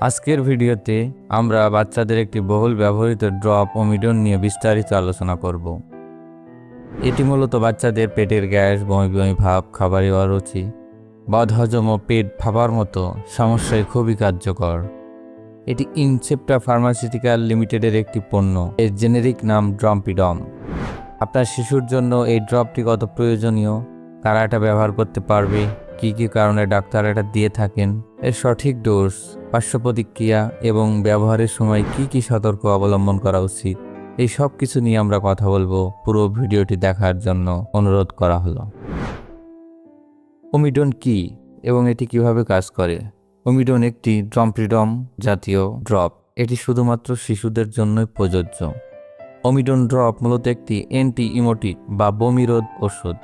আজকের ভিডিওতে আমরা বাচ্চাদের একটি বহুল ব্যবহৃত ড্রপ ওমিডন নিয়ে বিস্তারিত আলোচনা করব। এটি মূলত বাচ্চাদের পেটের গ্যাস, বমি বমি ভাব খাবারে অরুচি, বদহজম ও পেট ফাঁপার মতো সমস্যায় খুবই কার্যকর। এটি ইনসেপ্টা ফার্মাসিউটিক্যাল লিমিটেডের একটি পণ্য। এর জেনেরিক নাম ড্রম্পিডম। আপনার শিশুর জন্য এই ড্রপটি কত প্রয়োজনীয়? কারা এটা ব্যবহার করতে পারবে? কী কী কারণে ডাক্তার এটা দিয়ে থাকেন? এর সঠিক ডোজ পার্শ্ব প্রতিক্রিয়া এবং ব্যবহারের সময় কি কি সতর্ক অবলম্বন করা উচিত, এই সব কিছু নিয়ে আমরা কথা বলব পুরো ভিডিওটি দেখার জন্য অনুরোধ করা হলো। ওমিডন কি এবং এটি কীভাবে কাজ করে? ওমিডন একটি ড্রম্প্রিডম জাতীয় ড্রপ। এটি শুধুমাত্র শিশুদের জন্যই প্রযোজ্য। ওমিডন ড্রপ মূলত একটি অ্যান্টি ইমোটিক বা বমিরোধ ওষুধ।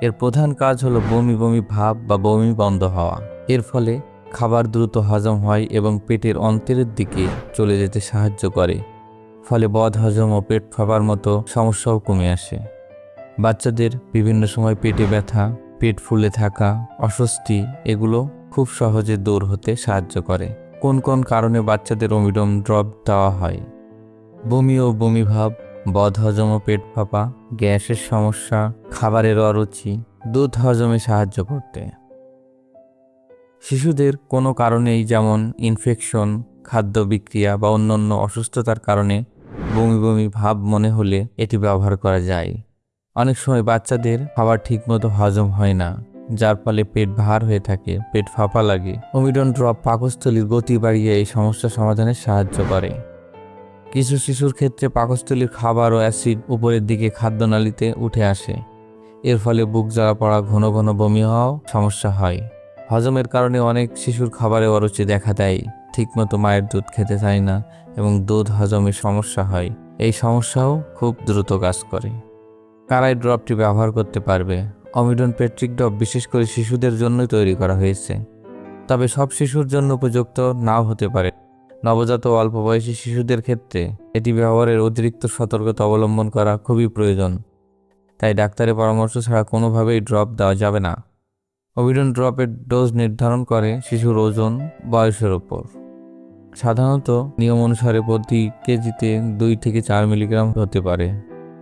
এর প্রধান কাজ হলো বমি বমি ভাব বা বমি বন্ধ হওয়া। এর ফলে খাবার দ্রুত হজম হয় এবং পেটের অন্তরের দিকে চলে যেতে সাহায্য করে, ফলে বদ হজম ও পেট ফাঁপার মতো সমস্যাও কমে আসে। বাচ্চাদের বিভিন্ন সময় পেটে ব্যথা, পেট ফুলে থাকা, অস্বস্তি, এগুলো খুব সহজে দূর হতে সাহায্য করে। কোন কোন কারণে বাচ্চাদের অমিডম ড্রপ দেওয়া হয়? বমি ও বমি ভাব বদহজম ও পেট ফাঁপা, গ্যাসের সমস্যা, খাবারের অরুচি, দুধ হজমে সাহায্য করতে। শিশুদের কোনো কারণেই যেমন ইনফেকশন খাদ্য বিক্রিয়া বা অন্যান্য অসুস্থতার কারণে বমি বমি ভাব মনে হলে এটি ব্যবহার করা যায়। অনেক সময় বাচ্চাদের খাবার ঠিকমতো হজম হয় না, যার ফলে পেট ভার হয়ে থাকে, পেট ফাঁপা লাগে। অমিডন ড্রপ পাকস্থলীর গতি বাড়িয়ে এই সমস্যা সমাধানে সাহায্য করে। কিছু শিশুর ক্ষেত্রে পাকস্থলীর খাবার ও অ্যাসিড উপরের দিকে খাদ্যনালীতে উঠে আসে। এর ফলে বুক জ্বালা পড়া, ঘন ঘন বমি হওয়াও সমস্যা হয়। হজমের কারণে অনেক শিশুর খাবারে অরুচি দেখা দেয়। ঠিকমতো মায়ের দুধ খেতে চায় না এবং দুধ হজমের সমস্যা হয়। এই সমস্যাও খুব দ্রুত কাজ করে। কারাই ড্রপটি ব্যবহার করতে পারবে। অমিডন পেট্রিক ড্রপ বিশেষ করে শিশুদের জন্যই তৈরি করা হয়েছে। তবে সব শিশুর জন্য উপযুক্ত নাও হতে পারে। নবজাত অল্প বয়সী শিশুদের ক্ষেত্রে এটি ব্যবহারের অতিরিক্ত সতর্কতা অবলম্বন করা খুবই প্রয়োজন। তাই ডাক্তারের পরামর্শ ছাড়া কোনোভাবেই ড্রপ দেওয়া যাবে না। অভিডন ড্রপের ডোজ নির্ধারণ করে শিশুর ওজন বয়সের ওপর। সাধারণত নিয়ম অনুসারে প্রতি কেজিতে দুই থেকে চার মিলিগ্রাম হতে পারে।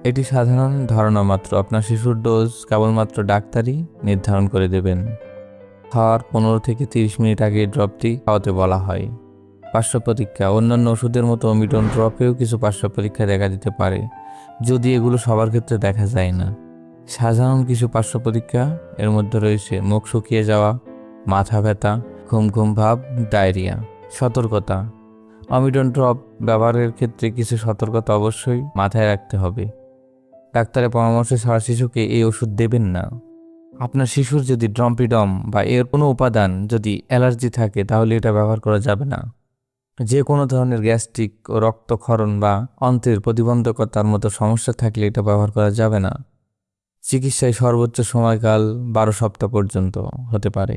এটি সাধারণ ধারণা মাত্র। আপনার শিশুর ডোজ কেবলমাত্র ডাক্তারই নির্ধারণ করে দেবেন। খাওয়ার পনেরো থেকে তিরিশ মিনিট আগে ড্রপটি খাওয়াতে বলা হয়। পার্শ্ব প্রতিক্রিয়া। অন্যান্য ওষুধের মতো অমিডন ড্রপেও কিছু পার্শ্ব পরীক্ষা দেখা দিতে পারে। যদি এগুলো সবার ক্ষেত্রে দেখা যায় না। সাধারণ কিছু পার্শ্ব পরীক্ষা এর মধ্যে রয়েছে মুখ শুকিয়ে যাওয়া, মাথা ব্যথা ঘুম ঘুম ভাব, ডায়রিয়া, সতর্কতা। অমিডন ড্রপ ব্যবহারের ক্ষেত্রে কিছু সতর্কতা অবশ্যই মাথায় রাখতে হবে। ডাক্তারের পরামর্শ ছাড়া শিশুকে এই ওষুধ দেবেন না। আপনার শিশুর যদি ড্রম্পিডম বা এর কোনো উপাদান যদি অ্যালার্জি থাকে, তাহলে এটা ব্যবহার করা যাবে না। যে কোনো ধরনের গ্যাস্ট্রিক ও রক্তক্ষরণ বা অন্ত্রের প্রতিবন্ধকতার মতো সমস্যা থাকলে এটা ব্যবহার করা যাবে না। চিকিৎসায় সর্বোচ্চ সময়কাল বারো সপ্তাহ পর্যন্ত হতে পারে।